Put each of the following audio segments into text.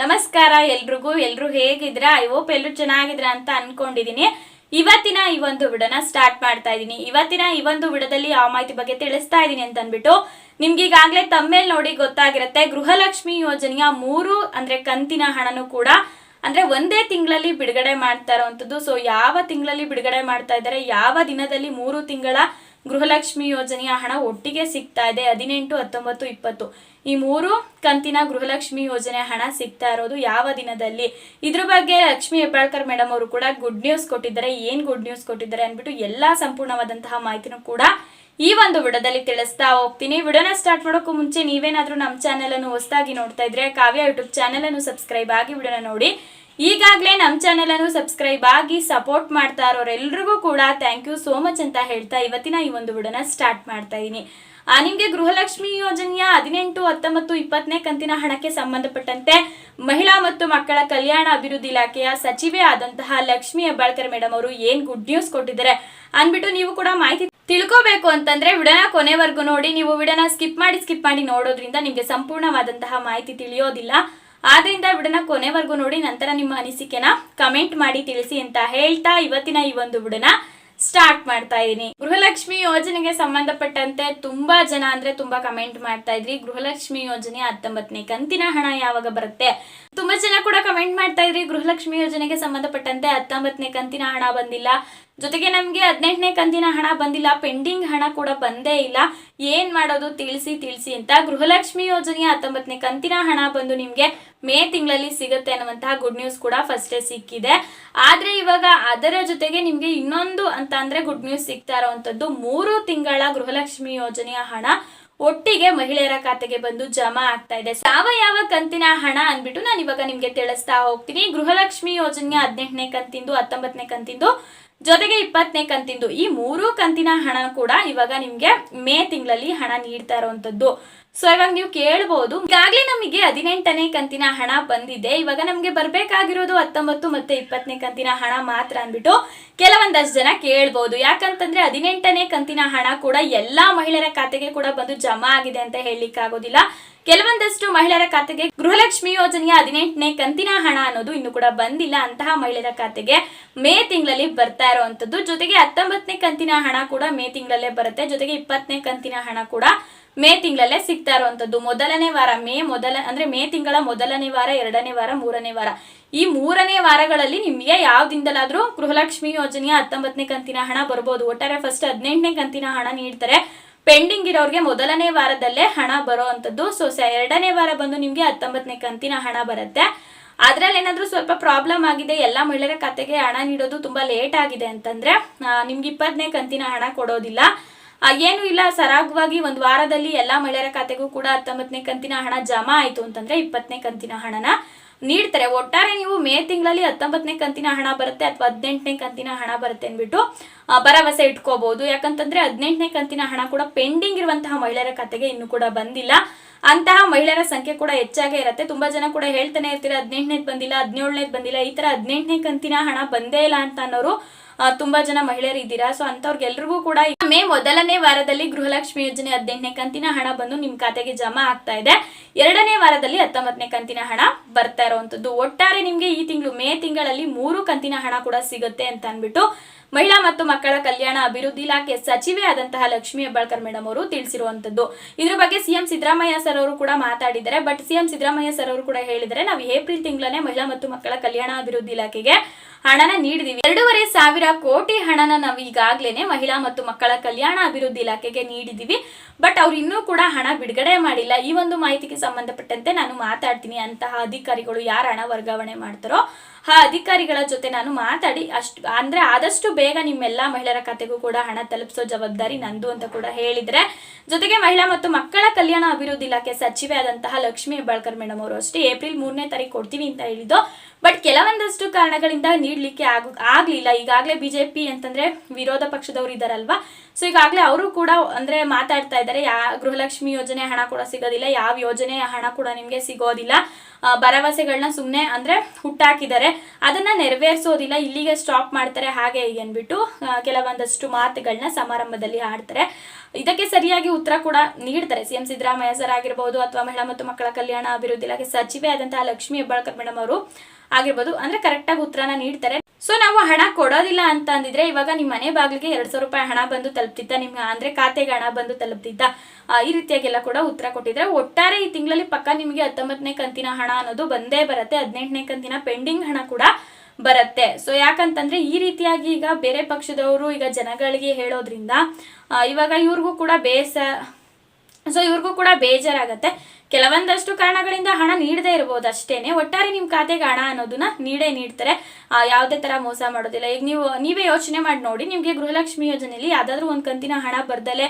ನಮಸ್ಕಾರ ಎಲ್ರಿಗೂ. ಎಲ್ರು ಹೇಗಿದ್ರ ಐ ಹೋಪ್ ಎಲ್ಲರೂ ಚೆನ್ನಾಗಿದ್ರ ಅಂತ ಅನ್ಕೊಂಡಿದೀನಿ. ಇವತ್ತಿನ ಈ ಒಂದು ವಿಡನ ಸ್ಟಾರ್ಟ್ ಮಾಡ್ತಾ ಇದ್ದೀನಿ ಇವತ್ತಿನ ಈ ಒಂದು ವಿಡದಲ್ಲಿ ಯಾವ ಮಾಹಿತಿ ಬಗ್ಗೆ ತಿಳಿಸ್ತಾ ಇದ್ದೀನಿ ಅಂತ ಅಂದ್ಬಿಟ್ಟು ನಿಮ್ಗೆ ಈಗಾಗಲೇ ತಮ್ಮೇಲ್ ನೋಡಿ ಗೊತ್ತಾಗಿರುತ್ತೆ. ಗೃಹಲಕ್ಷ್ಮಿ ಯೋಜನೆಯ ಮೂರು, ಅಂದ್ರೆ ಕಂತಿನ ಹಣನು ಕೂಡ, ಅಂದ್ರೆ ಒಂದೇ ತಿಂಗಳಲ್ಲಿ ಬಿಡುಗಡೆ ಮಾಡ್ತಾ ಇರೋವಂಥದ್ದು. ಸೊ ಯಾವ ತಿಂಗಳಲ್ಲಿ ಬಿಡುಗಡೆ ಮಾಡ್ತಾ ಇದ್ದಾರೆ? ಯಾವ ದಿನದಲ್ಲಿ ಮೂರು ತಿಂಗಳ ಗೃಹಲಕ್ಷ್ಮಿ ಯೋಜನೆಯ ಹಣ ಒಟ್ಟಿಗೆ ಸಿಗ್ತಾ ಇದೆ, ಹದಿನೆಂಟು, ಹತ್ತೊಂಬತ್ತು, ಇಪ್ಪತ್ತು. ಈ ಮೂರು ಕಂತಿನ ಗೃಹಲಕ್ಷ್ಮಿ ಯೋಜನೆ ಹಣ ಸಿಗ್ತಾ ಇರೋದು ಯಾವ ದಿನದಲ್ಲಿ? ಇದ್ರ ಬಗ್ಗೆ ಲಕ್ಷ್ಮಿ ಹೆಬ್ಬಾಳ್ಕರ್ ಮೇಡಮ್ ಅವರು ಕೂಡ ಗುಡ್ ನ್ಯೂಸ್ ಕೊಟ್ಟಿದ್ದಾರೆ. ಏನ್ ಗುಡ್ ನ್ಯೂಸ್ ಕೊಟ್ಟಿದ್ದಾರೆ ಅಂದ್ಬಿಟ್ಟು ಎಲ್ಲಾ ಸಂಪೂರ್ಣವಾದಂತಹ ಮಾಹಿತಿನೂ ಕೂಡ ಈ ಒಂದು ವಿಡದಲ್ಲಿ ತಿಳಿಸ್ತಾ ಹೋಗ್ತೀನಿ. ವಿಡಿಯೋನ ಸ್ಟಾರ್ಟ್ ಮಾಡೋಕ್ಕೂ ಮುಂಚೆ ನೀವೇನಾದ್ರೂ ನಮ್ಮ ಚಾನೆಲ್ ಅನ್ನು ಹೊಸದಾಗಿ ನೋಡ್ತಾ ಇದ್ರೆ ಕಾವ್ಯ ಯೂಟ್ಯೂಬ್ ಚಾನೆಲ್ ಅನ್ನು ಸಬ್ಸ್ಕ್ರೈಬ್ ಆಗಿ ವಿಡಿಯೋನ ನೋಡಿ. ಈಗಾಗಲೇ ನಮ್ಮ ಚಾನೆಲ್ ಅನ್ನು ಸಬ್ಸ್ಕ್ರೈಬ್ ಆಗಿ ಸಪೋರ್ಟ್ ಮಾಡ್ತಾ ಇರೋರೆಲ್ರಿಗೂ ಕೂಡ ಥ್ಯಾಂಕ್ ಯು ಸೋ ಮಚ್ ಅಂತ ಹೇಳ್ತಾ ಇವತ್ತಿನ ಈ ಒಂದು ವಿಡಿಯೋನ ಸ್ಟಾರ್ಟ್ ಮಾಡ್ತಾ ಇದ್ದೀನಿ ನಿಮಗೆ ಗೃಹಲಕ್ಷ್ಮಿ ಯೋಜನೆಯ ಹದಿನೆಂಟು, ಹತ್ತೊಂಬತ್ತು, ಇಪ್ಪತ್ತನೇ ಕಂತಿನ ಹಣಕ್ಕೆ ಸಂಬಂಧಪಟ್ಟಂತೆ ಮಹಿಳಾ ಮತ್ತು ಮಕ್ಕಳ ಕಲ್ಯಾಣ ಅಭಿವೃದ್ಧಿ ಇಲಾಖೆಯ ಸಚಿವೆ ಆದಂತಹ ಲಕ್ಷ್ಮಿ ಹೆಬ್ಬಾಳ್ಕರ್ ಮೇಡಮ್ ಅವರು ಏನ್ ಗುಡ್ ನ್ಯೂಸ್ ಕೊಟ್ಟಿದ್ದಾರೆ ಅಂದ್ಬಿಟ್ಟು ನೀವು ಕೂಡ ಮಾಹಿತಿ ತಿಳ್ಕೋಬೇಕು ಅಂತಂದ್ರೆ ವಿಡನ ಕೊನೆವರೆಗೂ ನೋಡಿ. ನೀವು ವಿಡನ ಸ್ಕಿಪ್ ಮಾಡಿ ಸ್ಕಿಪ್ ಮಾಡಿ ನೋಡೋದ್ರಿಂದ ನಿಮಗೆ ಸಂಪೂರ್ಣವಾದಂತಹ ಮಾಹಿತಿ ತಿಳಿಯೋದಿಲ್ಲ. ಆದ್ರಿಂದ ಬಿಡನ ಕೊನೆವರೆಗೂ ನೋಡಿ, ನಂತರ ನಿಮ್ಮ ಅನಿಸಿಕೆನ ಕಮೆಂಟ್ ಮಾಡಿ ತಿಳಿಸಿ ಅಂತ ಹೇಳ್ತಾ ಇವತ್ತಿನ ಈ ಒಂದು ಬಿಡನ ಸ್ಟಾರ್ಟ್ ಮಾಡ್ತಾ ಇದ್ದೀನಿ ಗೃಹಲಕ್ಷ್ಮಿ ಯೋಜನೆಗೆ ಸಂಬಂಧಪಟ್ಟಂತೆ ತುಂಬಾ ಜನ ಅಂದ್ರೆ ತುಂಬಾ ಕಮೆಂಟ್ ಮಾಡ್ತಾ ಇದ್ರಿ. ಗೃಹಲಕ್ಷ್ಮಿ ಯೋಜನೆ ಹತ್ತೊಂಬತ್ತನೇ ಕಂತಿನ ಹಣ ಯಾವಾಗ ಬರುತ್ತೆ? ತುಂಬಾ ಜನ ಕೂಡ ಕಮೆಂಟ್ ಮಾಡ್ತಾ ಇದ್ರಿ. ಗೃಹಲಕ್ಷ್ಮಿ ಯೋಜನೆಗೆ ಸಂಬಂಧಪಟ್ಟಂತೆ ಹತ್ತೊಂಬತ್ತನೇ ಕಂತಿನ ಹಣ ಬಂದಿಲ್ಲ. ಜೊತೆಗೆ ನಮಗೆ ಹದಿನೆಂಟನೇ ಕಂತಿನ ಹಣ ಬಂದಿಲ್ಲ, ಪೆಂಡಿಂಗ್ ಹಣ ಕೂಡ ಬಂದೇ ಇಲ್ಲ. ಏನ್ ಮಾಡೋದು ತಿಳಿಸಿ ತಿಳಿಸಿ ಅಂತ ಗೃಹಲಕ್ಷ್ಮಿ ಯೋಜನೆಯ ಹತ್ತೊಂಬತ್ತನೇ ಕಂತಿನ ಹಣ ಬಂದು ನಿಮ್ಗೆ ಮೇ ತಿಂಗಳಲ್ಲಿ ಸಿಗುತ್ತೆ ಅನ್ನುವಂತಹ ಗುಡ್ ನ್ಯೂಸ್ ಕೂಡ ಫಸ್ಟೇ ಸಿಕ್ಕಿದೆ. ಆದ್ರೆ ಇವಾಗ ಅದರ ಜೊತೆಗೆ ನಿಮ್ಗೆ ಇನ್ನೊಂದು ಅಂತ ಅಂದ್ರೆ ಗುಡ್ ನ್ಯೂಸ್ ಸಿಗ್ತಾ ಇರೋವಂಥದ್ದು ಮೂರು ತಿಂಗಳ ಗೃಹಲಕ್ಷ್ಮಿ ಯೋಜನೆಯ ಹಣ ಒಟ್ಟಿಗೆ ಮಹಿಳೆಯರ ಖಾತೆಗೆ ಬಂದು ಜಮಾ ಆಗ್ತಾ ಇದೆ. ಯಾವ ಯಾವ ಕಂತಿನ ಹಣ ಅಂದ್ಬಿಟ್ಟು ನಾನು ಇವಾಗ ನಿಮ್ಗೆ ತಿಳಿಸ್ತಾ ಹೋಗ್ತೀನಿ. ಗೃಹಲಕ್ಷ್ಮಿ ಯೋಜನೆಯ ಹದಿನೆಂಟನೇ ಕಂತಿಂದು, ಹತ್ತೊಂಬತ್ತನೇ ಕಂತಿಂದು ಜೊತೆಗೆ ಇಪ್ಪತ್ತನೇ ಕಂತಿಂದು ಈ ಮೂರು ಕಂತಿನ ಹಣ ಕೂಡ ಇವಾಗ ನಿಮ್ಗೆ ಮೇ ತಿಂಗಳಲ್ಲಿ ಹಣ ನೀಡ್ತಾ ಇರುವಂತದ್ದು ಸೊ ಇವಾಗ ನೀವು ಕೇಳ್ಬೋದು. ಈಗಾಗಲೇ ನಮಗೆ ಹದಿನೆಂಟನೇ ಕಂತಿನ ಹಣ ಬಂದಿದೆ. ಇವಾಗ ನಮಗೆ ಬರಬೇಕಾಗಿರೋದು ಹತ್ತೊಂಬತ್ತು ಮತ್ತೆ ಇಪ್ಪತ್ತನೇ ಕಂತಿನ ಹಣ ಮಾತ್ರ ಅಂದ್ಬಿಟ್ಟು ಕೆಲವೊಂದಷ್ಟು ಜನ ಕೇಳ್ಬೋದು. ಯಾಕಂತಂದ್ರೆ ಹದಿನೆಂಟನೇ ಕಂತಿನ ಹಣ ಕೂಡ ಎಲ್ಲಾ ಮಹಿಳೆಯರ ಖಾತೆಗೆ ಕೂಡ ಬಂದು ಜಮಾ ಆಗಿದೆ ಅಂತ ಹೇಳಲಿಕ್ಕೆ ಆಗೋದಿಲ್ಲ ಕೆಲವೊಂದಷ್ಟು ಮಹಿಳೆಯರ ಖಾತೆಗೆ ಗೃಹಲಕ್ಷ್ಮಿ ಯೋಜನೆಯ ಹದಿನೆಂಟನೇ ಕಂತಿನ ಹಣ ಅನ್ನೋದು ಇನ್ನು ಕೂಡ ಬಂದಿಲ್ಲ. ಅಂತಹ ಮಹಿಳೆಯರ ಖಾತೆಗೆ ಮೇ ತಿಂಗಳಲ್ಲಿ ಬರ್ತಾ ಇರುವಂತದ್ದು ಜೊತೆಗೆ ಹತ್ತೊಂಬತ್ತನೇ ಕಂತಿನ ಹಣ ಕೂಡ ಮೇ ತಿಂಗಳಲ್ಲೇ ಬರುತ್ತೆ. ಜೊತೆಗೆ ಇಪ್ಪತ್ತನೇ ಕಂತಿನ ಹಣ ಕೂಡ ಮೇ ತಿಂಗಳಲ್ಲೇ ಸಿಗ್ತಾ ಇರುವಂಥದ್ದು. ಮೊದಲನೇ ವಾರ, ಮೇ ಮೊದಲ, ಅಂದ್ರೆ ಮೇ ತಿಂಗಳ ಮೊದಲನೇ ವಾರ, ಎರಡನೇ ವಾರ, ಮೂರನೇ ವಾರ. ಈ ಮೂರನೇ ವಾರಗಳಲ್ಲಿ ನಿಮಗೆ ಯಾವ್ದಿಂದಲಾದ್ರೂ ಗೃಹಲಕ್ಷ್ಮಿ ಯೋಜನೆಯ ಹತ್ತೊಂಬತ್ತನೇ ಕಂತಿನ ಹಣ ಬರ್ಬೋದು. ಒಟ್ಟಾರೆ ಫಸ್ಟ್ ಹದಿನೆಂಟನೇ ಕಂತಿನ ಹಣ ನೀಡ್ತಾರೆ. ಪೆಂಡಿಂಗ್ ಇರೋರಿಗೆ ಮೊದಲನೇ ವಾರದಲ್ಲೇ ಹಣ ಬರೋ ಅಂಥದ್ದು ಸೊ ಎರಡನೇ ವಾರ ಬಂದು ನಿಮಗೆ ಹತ್ತೊಂಬತ್ತನೇ ಕಂತಿನ ಹಣ ಬರುತ್ತೆ. ಅದರಲ್ಲಿ ಏನಾದರೂ ಸ್ವಲ್ಪ ಪ್ರಾಬ್ಲಮ್ ಆಗಿದೆ, ಎಲ್ಲ ಮಹಿಳೆಯರ ಖಾತೆಗೆ ಹಣ ನೀಡೋದು ತುಂಬಾ ಲೇಟ್ ಆಗಿದೆ ಅಂತಂದ್ರೆ ನಿಮ್ಗೆ ಇಪ್ಪತ್ತನೇ ಕಂತಿನ ಹಣ ಕೊಡೋದಿಲ್ಲ. ಏನು ಇಲ್ಲ, ಸರಾಗವಾಗಿ ಒಂದು ವಾರದಲ್ಲಿ ಎಲ್ಲ ಮಹಿಳೆಯರ ಖಾತೆಗೂ ಕೂಡ ಹತ್ತೊಂಬತ್ತನೇ ಕಂತಿನ ಹಣ ಜಮಾ ಆಯ್ತು ಅಂತಂದ್ರೆ ಇಪ್ಪತ್ತನೇ ಕಂತಿನ ಹಣನ ನೀಡ್ತಾರೆ. ಒಟ್ಟಾರೆ ನೀವು ಮೇ ತಿಂಗಳಲ್ಲಿ ಹತ್ತೊಂಬತ್ತನೇ ಕಂತಿನ ಹಣ ಬರುತ್ತೆ ಅಥವಾ ಹದಿನೆಂಟನೇ ಕಂತಿನ ಹಣ ಬರುತ್ತೆ ಅಂದ್ಬಿಟ್ಟು ಭರವಸೆ ಇಟ್ಕೋಬಹುದು ಯಾಕಂತಂದ್ರೆ ಹದಿನೆಂಟನೇ ಕಂತಿನ ಹಣ ಕೂಡ ಪೆಂಡಿಂಗ್ ಇರುವಂತಹ ಮಹಿಳೆಯರ ಖಾತೆಗೆ ಇನ್ನು ಕೂಡ ಬಂದಿಲ್ಲ. ಅಂತಹ ಮಹಿಳೆಯರ ಸಂಖ್ಯೆ ಕೂಡ ಹೆಚ್ಚಾಗೇ ಇರುತ್ತೆ. ತುಂಬಾ ಜನ ಕೂಡ ಹೇಳ್ತಾನೆ ಇರ್ತೀರ, ಹದಿನೆಂಟನೇದ್ ಬಂದಿಲ್ಲ, ಹದಿನೇಳನೇದ್ ಬಂದಿಲ್ಲ, ಈ ತರ ಹದಿನೆಂಟನೇ ಕಂತಿನ ಹಣ ಬಂದೇ ಇಲ್ಲ ಅಂತ ಅನ್ನೋರು ತುಂಬಾ ಜನ ಮಹಿಳೆಯರು ಇದ್ದೀರಾ? ಸೊ ಅಂತವ್ರಿಗೆಲ್ರಿಗೂ ಕೂಡ ಮೇ ಮೊದಲನೇ ವಾರದಲ್ಲಿ ಗೃಹಲಕ್ಷ್ಮಿ ಯೋಜನೆ ಹದಿನೆಂಟನೇ ಕಂತಿನ ಹಣ ಬಂದು ನಿಮ್ ಖಾತೆಗೆ ಜಮಾ ಆಗ್ತಾ ಇದೆ. ಎರಡನೇ ವಾರದಲ್ಲಿ ಹತ್ತೊಂಬತ್ತನೇ ಕಂತಿನ ಹಣ ಬರ್ತಾ ಇರುವಂತದ್ದು ಒಟ್ಟಾರೆ ನಿಮ್ಗೆ ಈ ತಿಂಗಳು ಮೇ ತಿಂಗಳಲ್ಲಿ ಮೂರು ಕಂತಿನ ಹಣ ಕೂಡ ಸಿಗುತ್ತೆ ಅಂತ ಅನ್ಬಿಟ್ಟು ಮಹಿಳಾ ಮತ್ತು ಮಕ್ಕಳ ಕಲ್ಯಾಣ ಅಭಿವೃದ್ಧಿ ಇಲಾಖೆ ಸಚಿವೆ ಆದಂತಹ ಲಕ್ಷ್ಮೀ ಹೆಬ್ಬಾಳ್ಕರ್ ಮೇಡಮ್ ಅವರು ತಿಳಿಸಿರುವಂತದ್ದು. ಇದ್ರ ಬಗ್ಗೆ ಸಿಎಂ ಸಿದ್ದರಾಮಯ್ಯ ಸರ್ ಅವರು ಕೂಡ ಮಾತಾಡಿದ್ದಾರೆ. ಬಟ್ ಸಿಎಂ ಸಿದ್ದರಾಮಯ್ಯ ಸರ್ ಅವರು ಕೂಡ ಹೇಳಿದರೆ ನಾವು ಏಪ್ರಿಲ್ ತಿಂಗಳೇ ಮಹಿಳಾ ಮತ್ತು ಮಕ್ಕಳ ಕಲ್ಯಾಣ ಅಭಿವೃದ್ಧಿ ಇಲಾಖೆಗೆ ಹಣನ ನೀಡಿದೀವಿ. ಎರಡೂವರೆ ಸಾವಿರ ಕೋಟಿ ಹಣನ ನಾವು ಈಗಾಗ್ಲೇನೆ ಮಹಿಳಾ ಮತ್ತು ಮಕ್ಕಳ ಕಲ್ಯಾಣ ಅಭಿವೃದ್ಧಿ ಇಲಾಖೆಗೆ ನೀಡಿದೀವಿ. ಬಟ್ ಅವ್ರು ಇನ್ನೂ ಕೂಡ ಹಣ ಬಿಡುಗಡೆ ಮಾಡಿಲ್ಲ. ಈ ಒಂದು ಮಾಹಿತಿಗೆ ಸಂಬಂಧಪಟ್ಟಂತೆ ನಾನು ಮಾತಾಡ್ತೀನಿ. ಅಂತಹ ಅಧಿಕಾರಿಗಳು ಯಾರು ಹಣ ವರ್ಗಾವಣೆ ಮಾಡ್ತಾರೋ ಆ ಅಧಿಕಾರಿಗಳ ಜೊತೆ ನಾನು ಮಾತಾಡಿ ಅಷ್ಟು, ಅಂದ್ರೆ ಆದಷ್ಟು ಬೇಗ ನಿಮ್ಮೆಲ್ಲಾ ಮಹಿಳೆಯರ ಖಾತೆಗೂ ಕೂಡ ಹಣ ತಲುಪಿಸೋ ಜವಾಬ್ದಾರಿ ನಂದು ಅಂತ ಕೂಡ ಹೇಳಿದ್ರೆ. ಜೊತೆಗೆ ಮಹಿಳಾ ಮತ್ತು ಮಕ್ಕಳ ಕಲ್ಯಾಣ ಅಭಿವೃದ್ಧಿ ಇಲಾಖೆ ಸಚಿವೆ ಆದಂತಹ ಲಕ್ಷ್ಮೀ ಹೆಬ್ಬಾಳ್ಕರ್ ಮೇಡಮ್ ಅವರು ಅಷ್ಟೇ, ಏಪ್ರಿಲ್ ಮೂರನೇ ತಾರೀಕು ಕೊಡ್ತೀವಿ ಅಂತ ಹೇಳಿದ್ದು. ಬಟ್ ಕೆಲವೊಂದಷ್ಟು ಕಾರಣಗಳಿಂದ ನೀಡ್ಲಿಕ್ಕೆ ಆಗ, ಆಗಲಿಲ್ಲ. ಈಗಾಗಲೇ ಬಿಜೆಪಿ ಅಂತಂದ್ರೆ ವಿರೋಧ ಪಕ್ಷದವರು ಇದ್ದಾರಲ್ವಾ ಸೊ ಈಗಾಗಲೇ ಅವರು ಕೂಡ ಅಂದ್ರೆ ಮಾತಾಡ್ತಾ ಇದ್ದಾರೆ. ಯಾ, ಗೃಹಲಕ್ಷ್ಮಿ ಯೋಜನೆ ಹಣ ಕೂಡ ಸಿಗೋದಿಲ್ಲ. ಯಾವ ಯೋಜನೆ ಹಣ ಕೂಡ ನಿಮಗೆ ಸಿಗೋದಿಲ್ಲ. ಭರವಸೆಗಳನ್ನ ಸುಮ್ಮನೆ ಅಂದ್ರೆ ಹುಟ್ಟಾಕಿದ್ದಾರೆ. ಅದನ್ನ ನೆರವೇರಿಸೋದಿಲ್ಲ, ಇಲ್ಲಿಗೆ ಸ್ಟಾಪ್ ಮಾಡ್ತಾರೆ ಹಾಗೆ ಹೀಗೆ ಅಂದ್ಬಿಟ್ಟು ಕೆಲವೊಂದಷ್ಟು ಮಾತುಗಳನ್ನ ಸಮಾರಂಭದಲ್ಲಿ ಆಡ್ತಾರೆ ಇದಕ್ಕೆ ಸರಿಯಾಗಿ ಉತ್ತರ ಕೂಡ ನೀಡ್ತಾರೆ. ಸಿಎಂ ಸಿದ್ದರಾಮಯ್ಯ ಸರ್ ಆಗಿರ್ಬೋದು ಅಥವಾ ಮಹಿಳಾ ಮತ್ತು ಮಕ್ಕಳ ಕಲ್ಯಾಣ ಅಭಿವೃದ್ಧಿ ಇಲಾಖೆ ಸಚಿವೆ ಆದಂತಹ ಲಕ್ಷ್ಮಿ ಹೆಬ್ಬಾಳ್ಕರ್ ಮೇಡಮ್ ಅವರು ಆಗಿರ್ಬೋದು. ಅಂದ್ರೆ ಕರೆಕ್ಟಾಗಿ ಉತ್ತರನ ನೀಡ್ತಾರೆ. ಸೊ ನಾವು ಹಣ ಕೊಡೋದಿಲ್ಲ ಅಂತ ಅಂದಿದ್ರೆ ಇವಾಗ ನಿಮ್ಮ ಮನೆ ಬಾಗಿಲಿಗೆ ಎರಡು ಸಾವಿರ ರೂಪಾಯಿ ಹಣ ಬಂದು ತಲುಪ್ತಿದ್ದ ನಿಮ್ಮ ಅಂದ್ರೆ ಖಾತೆಗೆ ಹಣ ಬಂದು ತಲುಪ್ತಿದ್ದ ಈ ರೀತಿಯಾಗೆಲ್ಲ ಕೂಡ ಉತ್ತರ ಕೊಟ್ಟಿದ್ರೆ ಒಟ್ಟಾರೆ ಈ ತಿಂಗಳಲ್ಲಿ ಪಕ್ಕ ನಿಮಗೆ ಹತ್ತೊಂಬತ್ತನೇ ಕಂತಿನ ಹಣ ಅನ್ನೋದು ಬಂದೇ ಬರುತ್ತೆ, ಹದಿನೆಂಟನೇ ಕಂತಿನ ಪೆಂಡಿಂಗ್ ಹಣ ಕೂಡ ಬರುತ್ತೆ. ಸೊ ಯಾಕಂತಂದ್ರೆ ಈ ರೀತಿಯಾಗಿ ಈಗ ಬೇರೆ ಪಕ್ಷದವರು ಈಗ ಜನಗಳಿಗೆ ಹೇಳೋದ್ರಿಂದ ಇವಾಗ ಇವ್ರಿಗೂ ಕೂಡ ಬೇಸ ಸೊ ಇವ್ರಿಗೂ ಕೂಡ ಬೇಜಾರಾಗತ್ತೆ. ಕೆಲವೊಂದಷ್ಟು ಕಾರಣಗಳಿಂದ ಹಣ ನೀಡದೇ ಇರ್ಬೋದು ಅಷ್ಟೇನೆ ಒಟ್ಟಾರೆ ನಿಮ್ಮ ಖಾತೆಗೆ ಹಣ ಅನ್ನೋದನ್ನ ನೀಡೇ ನೀಡ್ತಾರೆ. ಯಾವುದೇ ತರ ಮೋಸ ಮಾಡೋದಿಲ್ಲ. ಈಗ ನೀವು, ನೀವೇ ಯೋಚನೆ ಮಾಡಿ ನೋಡಿ, ನಿಮಗೆ ಗೃಹಲಕ್ಷ್ಮಿ ಯೋಜನೆಯಲ್ಲಿ ಯಾವ್ದಾದ್ರು ಒಂದು ಕಂತಿನ ಹಣ ಬರ್ದಲೆ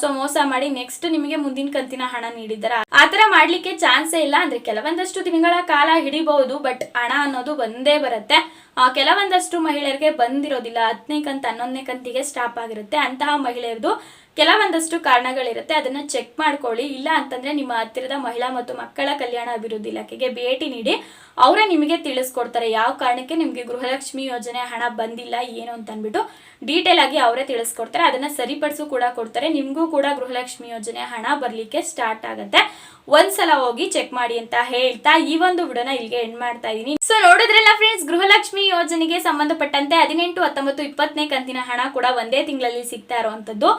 ಸೊ ಮೋಸ ಮಾಡಿ ನೆಕ್ಸ್ಟ್ ನಿಮಗೆ ಮುಂದಿನ ಕಂತಿನ ಹಣ ನೀಡಿದ್ದಾರೆ? ಆತರ ತರ ಮಾಡ್ಲಿಕ್ಕೆ ಚಾನ್ಸೇ ಇಲ್ಲ. ಅಂದ್ರೆ ಕೆಲವೊಂದಷ್ಟು ತಿಂಗಳ ಕಾಲ ಹಿಡಿಬಹುದು ಬಟ್ ಹಣ ಅನ್ನೋದು ಬಂದೇ ಬರುತ್ತೆ. ಕೆಲವೊಂದಷ್ಟು ಮಹಿಳೆಯರಿಗೆ ಬಂದಿರೋದಿಲ್ಲ. ಹತ್ತನೇ ಕಂತ, ಹನ್ನೊಂದನೇ ಕಂತಿಗೆ ಸ್ಟಾಪ್ ಆಗಿರುತ್ತೆ. ಅಂತಹ ಮಹಿಳೆಯರದು ಕೆಲವೊಂದಷ್ಟು ಕಾರಣಗಳಿರುತ್ತೆ. ಅದನ್ನ ಚೆಕ್ ಮಾಡ್ಕೊಳ್ಳಿ. ಇಲ್ಲ ಅಂತಂದ್ರೆ ನಿಮ್ಮ ಹತ್ತಿರದ ಮಹಿಳಾ ಮತ್ತು ಮಕ್ಕಳ ಕಲ್ಯಾಣ ಅಭಿವೃದ್ಧಿ ಇಲಾಖೆಗೆ ಭೇಟಿ ನೀಡಿ ಅವರೇ ನಿಮಗೆ ತಿಳಿಸ್ಕೊಡ್ತಾರೆ. ಯಾವ ಕಾರಣಕ್ಕೆ ನಿಮಗೆ ಗೃಹಲಕ್ಷ್ಮಿ ಯೋಜನೆ ಹಣ ಬಂದಿಲ್ಲ, ಏನು ಅಂತ ಅಂದ್ಬಿಟ್ಟು ಡೀಟೇಲ್ ಆಗಿ ಅವರೇ ತಿಳಿಸ್ಕೊಡ್ತಾರೆ. ಅದನ್ನ ಸರಿಪಡಿಸು ಕೂಡ ಕೊಡ್ತಾರೆ. ನಿಮಗೂ ಕೂಡ ಗೃಹಲಕ್ಷ್ಮಿ ಯೋಜನೆ ಹಣ ಬರಲಿಕ್ಕೆ ಸ್ಟಾರ್ಟ್ ಆಗುತ್ತೆ. ಒಂದ್ಸಲ ಹೋಗಿ ಚೆಕ್ ಮಾಡಿ ಅಂತ ಹೇಳ್ತಾ ಈ ಒಂದು ವಿಡೋನ ಇಲ್ಲಿಗೆ ಎಂಡ್ ಮಾಡ್ತಾ ಇದೀನಿ. ಸೊ ನೋಡಿದ್ರಲ್ಲ ಫ್ರೆಂಡ್ಸ್ ಗೃಹಲಕ್ಷ್ಮಿ ಯೋಜನೆಗೆ ಸಂಬಂಧಪಟ್ಟಂತೆ ಹದಿನೆಂಟು, ಹತ್ತೊಂಬತ್ತು, ಇಪ್ಪತ್ತನೇ ಕಂತಿನ ಹಣ ಕೂಡ ಒಂದೇ ತಿಂಗಳಲ್ಲಿ ಸಿಗ್ತಾ ಇರುವಂತದ್ದು.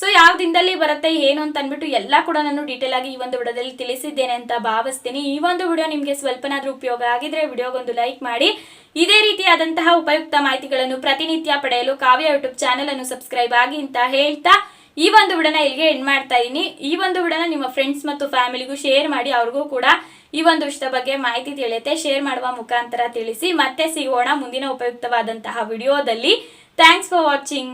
ಸೊ ಯಾವ ದಿನದಲ್ಲಿ ಬರುತ್ತೆ, ಏನು ಅಂತ ಅಂದ್ಬಿಟ್ಟು ಎಲ್ಲ ಕೂಡ ನಾನು ಡೀಟೇಲ್ ಆಗಿ ಈ ಒಂದು ವಿಡಿಯೋದಲ್ಲಿ ತಿಳಿಸಿದ್ದೇನೆ ಅಂತ ಭಾವಿಸ್ತೀನಿ. ಈ ಒಂದು ವಿಡಿಯೋ ನಿಮಗೆ ಸ್ವಲ್ಪನಾದ್ರೂ ಉಪಯೋಗ ಆಗಿದ್ರೆ ವಿಡಿಯೋಗೊಂದು ಲೈಕ್ ಮಾಡಿ. ಇದೇ ರೀತಿಯಾದಂತಹ ಉಪಯುಕ್ತ ಮಾಹಿತಿಗಳನ್ನು ಪ್ರತಿನಿತ್ಯ ಪಡೆಯಲು ಕಾವ್ಯ ಯೂಟ್ಯೂಬ್ ಚಾನೆಲ್ ಅನ್ನು ಸಬ್ಸ್ಕ್ರೈಬ್ ಆಗಿ ಅಂತ ಹೇಳ್ತಾ ಈ ಒಂದು ವಿಡನ ಇಲ್ಲಿಗೆ ಎಂಡ್ ಮಾಡ್ತಾ ಇದ್ದೀನಿ ಈ ಒಂದು ವಿಡನ ನಿಮ್ಮ ಫ್ರೆಂಡ್ಸ್ ಮತ್ತು ಫ್ಯಾಮಿಲಿಗೂ ಶೇರ್ ಮಾಡಿ, ಅವ್ರಿಗೂ ಕೂಡ ಈ ಒಂದು ವಿಷಯದ ಬಗ್ಗೆ ಮಾಹಿತಿ ತಿಳಿಯುತ್ತೆ. ಶೇರ್ ಮಾಡುವ ಮುಖಾಂತರ ತಿಳಿಸಿ. ಮತ್ತೆ ಸಿಗೋಣ ಮುಂದಿನ ಉಪಯುಕ್ತವಾದಂತಹ ವಿಡಿಯೋದಲ್ಲಿ. Thanks for watching